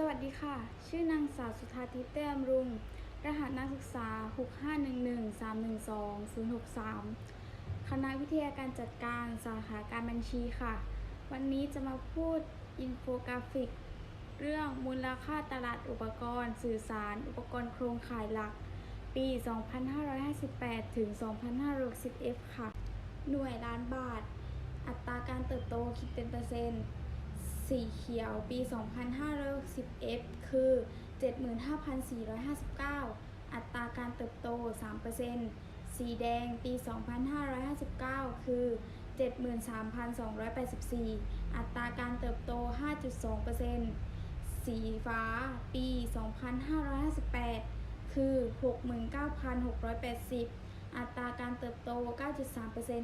สวัสดีค่ะ ชื่อนางสาวสุธาทิพย์แต้มรุง รหัสนักศึกษา 6511312 063 คณะวิทยาการจัดการสาขาการบัญชีค่ะ วันนี้จะมาพูดอินโฟกราฟิก เรื่องมูลค่าตลาดอุปกรณ์ สื่อสาร อุปกรณ์โครงข่ายหลัก ปี 2558 ถึง 2561ค่ะ หน่วยล้านบาท อัตราการเติบโตคิดเป็นเปอร์เซ็นต์ สีเขียวปี 2561 คือ 75,459 อัตราการเติบโต 3%สีแดงปี 2559 คือ 73,284 อัตราการเติบโต 5.2%สีฟ้าปี 2558 คือ 69,680 อัตราการเติบโต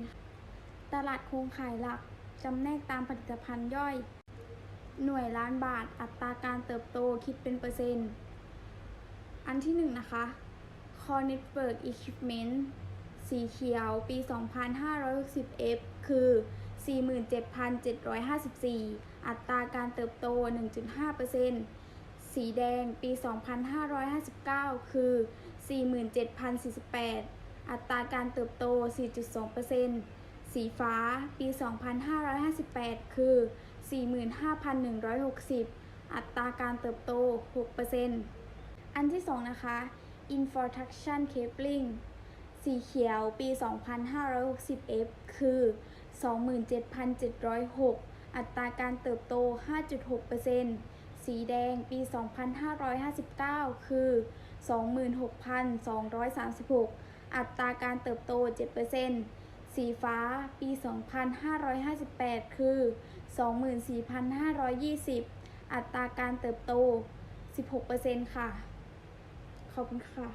9.3%ตลาดโครงข่ายหลักจำแนกตามผลิตภัณฑ์ย่อย หน่วยล้านบาท อัตราการเติบโตคิดเป็นเปอร์เซ็นต์ อันที่หนึ่งนะคะ Core Network Equipment สีเขียวปี 2560 F คือ 47,754 อัตราการเติบโต 1.5%สีแดงปี 2559 คือ 47,048 อัตราการเติบโต 4.2% สีฟ้าปี 2558 คือ 45,160 อัตราการเติบโต 6%อันที่ 2 นะคะ Infrastructure Cabling สีเขียวปี 2560 F คือ 27,706 อัตราการเติบโต 5.6%สีแดงปี 2559 คือ 26,236 อัตราการเติบโต 7% สีฟ้าปี 2558 คือ 24,520 อัตราการเติบโต 16%ค่ะ ขอบคุณค่ะ